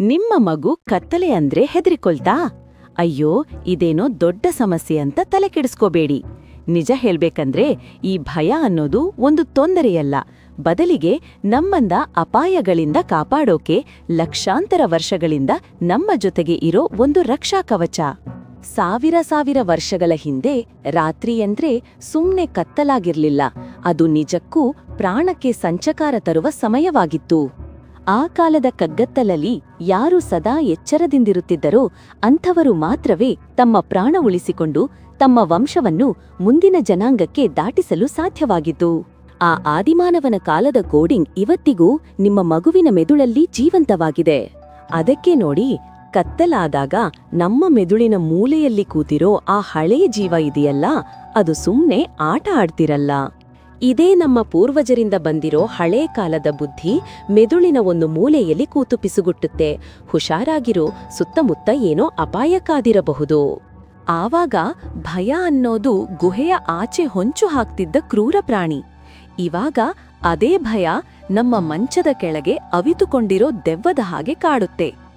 ನಿಮ್ಮ ಮಗು ಕತ್ತಲೆ ಅಂದ್ರೆ ಹೆದರಿಕೊಳ್ತಾ? ಅಯ್ಯೋ, ಇದೇನೋ ದೊಡ್ಡ ಸಮಸ್ಯೆ ಅಂತ ತಲೆ ಕೆಡಿಸ್ಕೋಬೇಡಿ. ನಿಜ ಹೇಳ್ಬೇಕಂದ್ರೆ ಈ ಭಯ ಅನ್ನೋದು ಒಂದು ತೊಂದರೆಯಲ್ಲ. ಬದಲಿಗೆ ನಮ್ಮಂದ ಅಪಾಯಗಳಿಂದ ಕಾಪಾಡೋಕೆ ಲಕ್ಷಾಂತರ ವರ್ಷಗಳಿಂದ ನಮ್ಮ ಜೊತೆಗೆ ಇರೋ ಒಂದು ರಕ್ಷಾ ಕವಚ. ಸಾವಿರ ಸಾವಿರ ವರ್ಷಗಳ ಹಿಂದೆ ರಾತ್ರಿ ಅಂದ್ರೆ ಸುಮ್ನೆ ಕತ್ತಲಾಗಿರ್ಲಿಲ್ಲ. ಅದು ನಿಜಕ್ಕೂ ಪ್ರಾಣಕ್ಕೆ ಸಂಚಕಾರ ತರುವ ಸಮಯವಾಗಿತ್ತು. ಆ ಕಾಲದ ಕಗ್ಗತ್ತಲಲ್ಲಿ ಯಾರು ಸದಾ ಎಚ್ಚರದಿಂದಿರುತ್ತಿದ್ದರೋ ಅಂಥವರು ಮಾತ್ರವೇ ತಮ್ಮ ಪ್ರಾಣ ಉಳಿಸಿಕೊಂಡು ತಮ್ಮ ವಂಶವನ್ನು ಮುಂದಿನ ಜನಾಂಗಕ್ಕೆ ದಾಟಿಸಲು ಸಾಧ್ಯವಾಗಿತ್ತು ಆ ಆದಿಮಾನವನ ಕಾಲದ ಕೋಡಿಂಗ್ ಇವತ್ತಿಗೂ ನಿಮ್ಮ ಮಗುವಿನ ಮೆದುಳಲ್ಲಿ ಜೀವಂತವಾಗಿದೆ. ಅದಕ್ಕೆ ನೋಡಿ, ಕತ್ತಲಾದಾಗ ನಮ್ಮ ಮೆದುಳಿನ ಮೂಲೆಯಲ್ಲಿ ಕೂತಿರೋ ಆ ಹಳೆಯ ಜೀವ ಇದೆಯಲ್ಲ, ಅದು ಸುಮ್ನೆ ಆಟ ಆಡ್ತಿರಲ್ಲ. ಇದೇ ನಮ್ಮ ಪೂರ್ವಜರಿಂದ ಬಂದಿರೋ ಹಳೇ ಕಾಲದ ಬುದ್ಧಿ ಮೆದುಳಿನ ಒಂದು ಮೂಲೆಯಲ್ಲಿ ಕೂತು ಪಿಸುಗುಟ್ಟುತ್ತೆ ಹುಷಾರಾಗಿರೋ, ಸುತ್ತಮುತ್ತ ಏನೋ ಅಪಾಯ ಕಾದಿರಬಹುದು ಆವಾಗ ಭಯ ಅನ್ನೋದು ಗುಹೆಯ ಆಚೆ ಹೊಂಚು ಹಾಕ್ತಿದ್ದ ಕ್ರೂರ ಪ್ರಾಣಿ. ಇವಾಗ ಅದೇ ಭಯ ನಮ್ಮ ಮಂಚದ ಕೆಳಗೆ ಅವಿತುಕೊಂಡಿರೋ ದೆವ್ವದ ಹಾಗೆ ಕಾಡುತ್ತೆ.